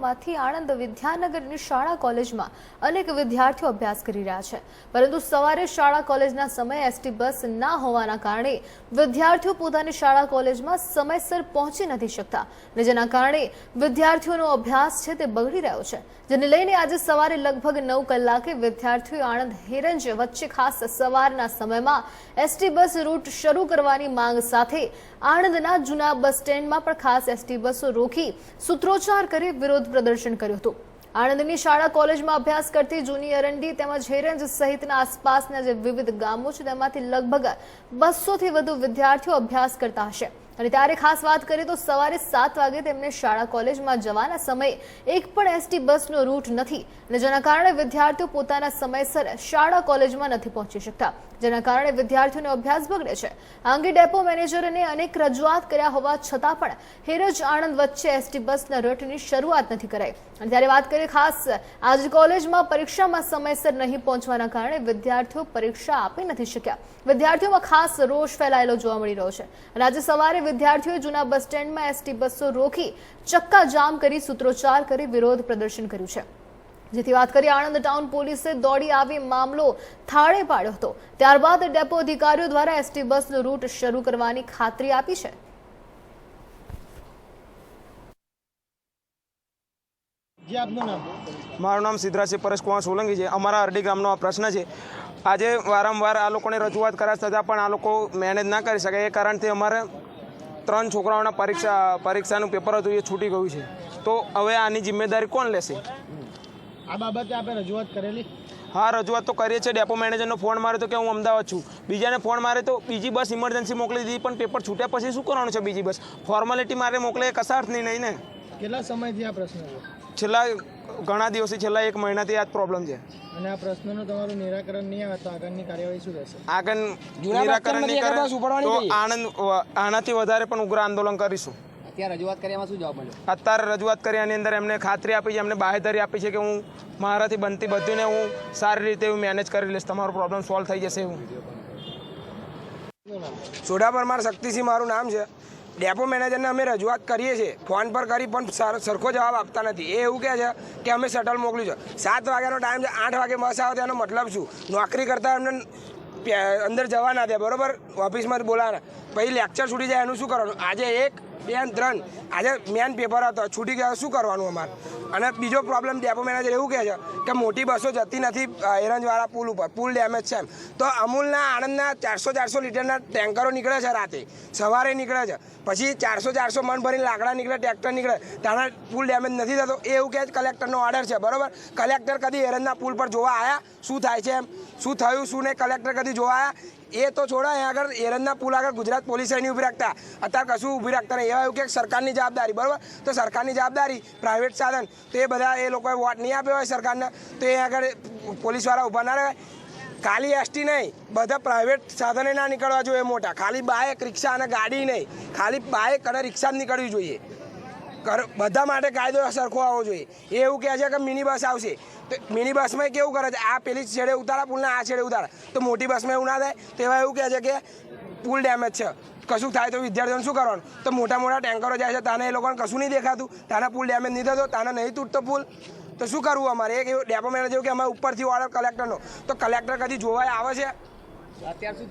વર્ષોમાંથી આણંદ વિદ્યાનગરની શાળા કોલેજમાં અનેક વિદ્યાર્થીઓ અભ્યાસ કરી રહ્યા છે. પરંતુ સવારે શાળા કોલેજના સમયે એસટી બસ ના હોવાના કારણે વિદ્યાર્થીઓ પોતાની શાળા કોલેજમાં સમયસર પહોંચી નથી શકતા અને જેના કારણે વિદ્યાર્થીઓનો અભ્યાસ છે તે બગડી રહ્યો છે. જેને લઈને આજે સવારે લગભગ નવ કલાકે વિદ્યાર્થીઓ આણંદ હિરંજ વચ્ચે ખાસ સવારના સમયમાં એસટી બસ રૂટ શરૂ કરવાની માંગ સાથે આણંદના જૂના બસ સ્ટેન્ડમાં પણ ખાસ એસટી બસો રોકી સૂત્રોચ્ચાર કરી વિરોધ પ્રદર્શન કર્યું હતું. આણંદની શાળા કોલેજમાં અભ્યાસ કરતી જૂની અરંડી તેમજ હેરંજ સહિતના આસપાસના જે વિવિધ ગામો છે, તેમાંથી લગભગ બસોથી વધુ વિદ્યાર્થીઓ અભ્યાસ કરતા હશે. અને ત્યારે ખાસ વાત કરીએ તો સવારે સાત વાગે તેમને શાળા કોલેજમાં જવાના સમયે એક પણ એસટી બસનો રૂટ નથી અને જેના કારણે વિદ્યાર્થીઓ પોતાના સમયસર શાળા કોલેજમાં નથી પહોંચી શકતા. જેના કારણે વિદ્યાર્થીઓનો અભ્યાસ બગડે છે. આ અંગે ડેપો મેનેજરને અનેક રજૂઆત કર્યા હોવા છતાં પણ હેરજ આણંદ વચ્ચે એસટી બસના રૂટની શરૂઆત નથી કરાઈ. અને ત્યારે વાત કરીએ ખાસ, આજ કોલેજમાં પરીક્ષામાં સમયસર નહીં પહોંચવાના કારણે વિદ્યાર્થીઓ પરીક્ષા આપી નથી શક્યા. વિદ્યાર્થીઓમાં ખાસ રોષ ફેલાયેલો જોવા મળી રહ્યો છે. અને આજે સવારે વિદ્યાર્થીઓએ જૂના બસ સ્ટેન્ડમાં એસટી બસો રોકી ચક્કા જામ કરી સૂત્રોચ્ચાર કરી વિરોધ પ્રદર્શન કર્યું છે. જેથી વાત કરી આણંદ ટાઉન પોલીસે દોડી આવી મામલો થાળે પાડ્યો હતો. ત્યારબાદ ડેપો અધિકારીઓ દ્વારા એસટી બસનો રૂટ શરૂ કરવાની ખાતરી આપી છે. જી આપનું નામ? મારું નામ સિદ્ધરાજ પરેશ કુમાર સોલંકી છે. અમારા અરડી ગામનો આ પ્રશ્ન છે. આજે વારંવાર આ લોકોને રજૂઆત કરાશ છતાં પણ આ લોકો મેનેજ ના કરી શકે. એ કારણથી અમારે ત્રણ છોકરાઓના પરીક્ષા પરીક્ષાનું પેપર હતું એ છૂટી ગયું છે. તો હવે આની જિમ્મેદારી કોણ લેશે? આ બાબતે આપણે રજૂઆત કરેલી? હા રજૂઆત તો કરીએ છીએ. ડેપો મેનેજરનો ફોન માર્યો તો કે હું અમદાવાદ છું. બીજાને ફોન મારે તો બીજી બસ ઇમરજન્સી મોકલી દીધી પણ પેપર છૂટ્યા પછી શું કરવાનું છે બીજી બસ? ફોર્માલિટી મારે મોકલે કશા અર્થની નહીં ને? કેટલા સમયથી આ પ્રશ્ન છેલ્લા ઘણા દિવસથી છેલ્લા એક મહિનાથી આ જ પ્રોબ્લેમ છે. અને આ પ્રશ્નનું તમારું નિરાકરણ નહીં આવે તો આગળની કાર્યવાહી શું રહેશે? આગળ નિરાકરણ નહીં કરે તો આનંદ આનાથી વધારે પણ ઉગ્ર આંદોલન કરીશું. અત્યારે રજૂઆત કર્યામાં શું જવાબ મળ્યો? અત્યારે રજૂઆત કરી એની અંદર એમને ખાતરી આપી છે એમને બાહેધરી આપી છે કે હું મારાથી બનતી બધીને હું સારી રીતે હું મેનેજ કરી લઈશ. તમારો પ્રોબ્લેમ સોલ્વ થઈ જશે એવું. સોડા પરમાર શક્તિસિંહ મારું નામ છે. ડેપો મેનેજરને અમે રજૂઆત કરીએ છીએ, ફોન પર કરી, પણ સર- સરખો જવાબ આપતા નથી. એ એવું કહે છે કે અમે શટલ મોકલ્યું છે. સાત વાગ્યાનો ટાઈમ છે, આઠ વાગે બસ આવે, તેનો મતલબ શું? નોકરી કરતા એમને અંદર જવા ના દે, બરાબર? ઓફિસમાં બોલાવાના. પછી લેક્ચર છૂટી જાય એનું શું કરવાનું? આજે એક, બે ત્રણ. આજે મેન પેપર હતો. છૂટી ગયા, શું કરવાનું અમારે? અને બીજો પ્રોબ્લેમ ડેપો મેનેજર એવું કહે છે કે મોટી બસો જતી નથી એરંજવાળા પુલ ઉપર. પુલ ડેમેજ છે એમ. તો અમૂલના આણંદના ચારસો ચારસો લીટરના ટેન્કરો નીકળે છે રાતે. સવારે નીકળે છે. પછી ચારસો ચારસો મન ભરીને લાકડા નીકળે, ટ્રેક્ટર નીકળે. ત્યાંના પુલ ડેમેજ નથી થતો. એ એવું કહે કલેક્ટરનો ઓર્ડર છે. બરાબર? કલેક્ટર કદી એરંજના પુલ પર જોવા આવ્યા શું થાય છે એમ? શું થયું, શું નહીં? કલેક્ટર કદી જોવા આવ્યા એ તો છોડો, અહીંયા આગળ એરંજના પુલ આગળ ગુજરાત પોલીસે નહીં ઊભી રાખતા. અત્યારે કશું ઊભી રાખતા નહીં. એવા એવું કે સરકારની જવાબદારી, બરાબર? તો સરકારની જવાબદારી પ્રાઇવેટ સાધન, તો એ બધા એ લોકોએ વોટ નહીં આપ્યો હોય સરકારને, તો એ આગળ પોલીસવાળા ઊભા ના રહે. ખાલી એસટી નહીં, બધા પ્રાઇવેટ સાધને ના નીકળવા જોઈએ મોટા. ખાલી બાઇક, રિક્ષા અને ગાડી નહીં. ખાલી બાઇક અને રિક્ષા જ નીકળવી જોઈએ. બધા માટે કાયદો સરખો આવવો જોઈએ. એ એવું કહે છે કે મિની બસ આવશે. તો મિની બસમાં કેવું કરે છે? આ પેલી છેડે ઉતારા, પુલને આ છેડે ઉતારા. તો મોટી બસમાં એવું ના થાય? તેવા એવું કહે છે કે પુલ ડેમેજ છે. કશું થાય તો વિદ્યાર્થીઓને શું કરવાનું? તો મોટા મોટા ટેન્કરો જાય છે, તાને એ લોકોને કશું નહીં દેખાતું. તાના પુલ ડેમેજ નહીં થતો, તાને નહીં તૂટતો પુલ. તો શું કરવું અમારે? એક એવું ડેપો મેનેજર કે અમારે ઉપરથી ઓર્ડર કલેક્ટરનો તો કલેક્ટર કદી જોવાય આવે છે?